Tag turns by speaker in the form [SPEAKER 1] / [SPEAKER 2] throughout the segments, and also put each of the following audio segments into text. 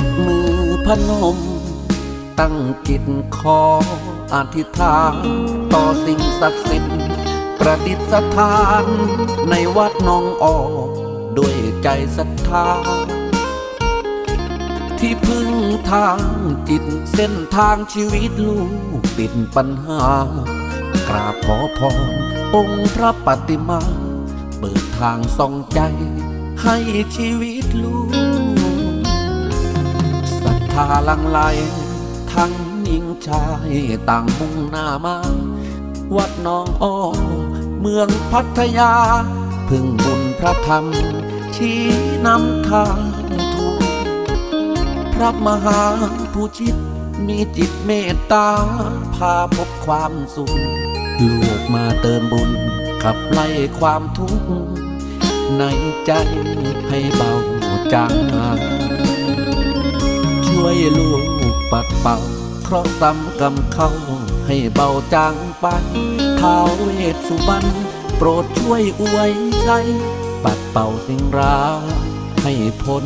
[SPEAKER 1] กมือพนม ตั้งจิตขออธิษฐานต่อสิ่งศักดิ์สิทธิ์ประดิษฐาน ในวัดนองออกด้วยใจศรัทธา ที่พึ่งทางจิตเส้นทางชีวิตลูกติดปัญหา กราบขอพรองค์พระปฏิมา เปิดทางส่องใจให้ชีวิตลูกาลังไหลทั้งหญิงชายต่างมุ่งหน้ามา วัดหนองอ้อเมืองพัทยา พึ่งบุญพระธรรม ชี้นำทางถูกพระมหาผู้ชิดมีจิตเมตตา พาพบความสุขลูกมาเติมบุญ ขับไล่ความทุกข์ในใจให้เบาจาง ช่วยลูกปัดเป่าเคราะห์ซ้ำกำเข้าให้เบาจางไปท้าวเวสสุวรรณโปรดช่วยอวยใจปัดเป่าสิ่งร้ายให้พ้น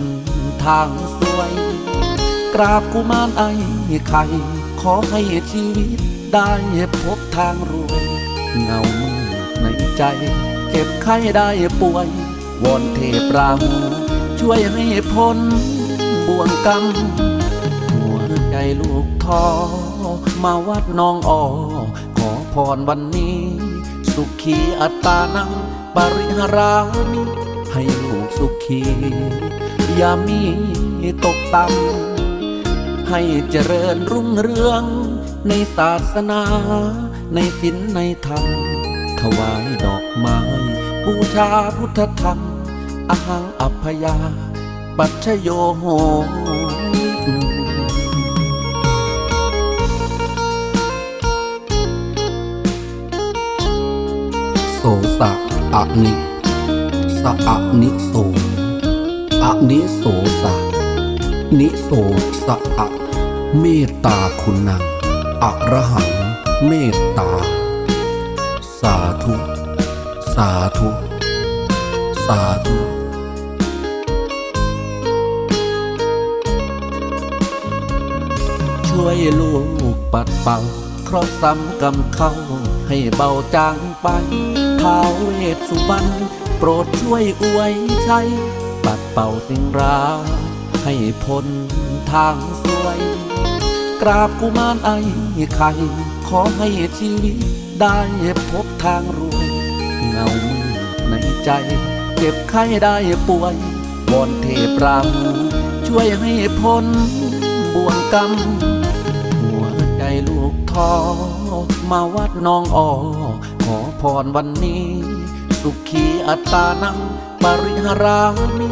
[SPEAKER 1] ทางสวย กราบกุมารไอ้ไข่ขอให้ชีวิตได้พบทางรวย เงามือในใจ เจ็บไข้ได้ป่วยวอนเทพราหูช่วยให้พ้นบ่วงกรรม ใจลูกท้อมาวัดน้องออขอพรวันนี้ สุขีอัตตานังปริหารามิให้ลูกสุขี อย่ามีตกต่ำให้เจริญรุ่งเรือง ในศาสนา ในศีลในธรรม ถวายดอกไม้ บูชาพุทธธรรม อาหังอัพยา ปัจโยโห โสสะอะนิสะอะนิโสอะนิโสสะนิโสสะอะเมตตาคุณนังอระหังเมตตา สาธุ สาธุ สาธุช่วยลูกปัดเป่าเคราะห์ซ้ำกำเข้าให้เบาจางไป ท้าวเวสสุวรรณโปรดช่วยอวยใจปัดเป่าสิ่งร้ายให้พ้นทางสวย กราบกุมารไอ้ไข่ขอให้ชีวิตได้พบทางรวย เงามือในใจ เจ็บไข้ได้ป่วยวอนเทพราหูช่วยให้พ้นบ่วงกรรมหัวใจลูกท้อมาวัดน้องออ ขอพรวันนี้ สุขีอัตานังปริหารามิ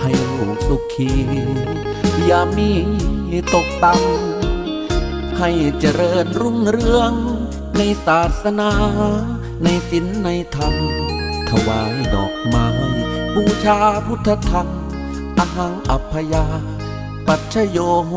[SPEAKER 1] ให้ลูกสุขี อย่ามีตกต่ำให้เจริญรุ่งเรือง ในศาสนา ในศีลในธรรม ถวายดอกไม้ บูชาพุทธธรรมอหังอัพยา ปัจโยโห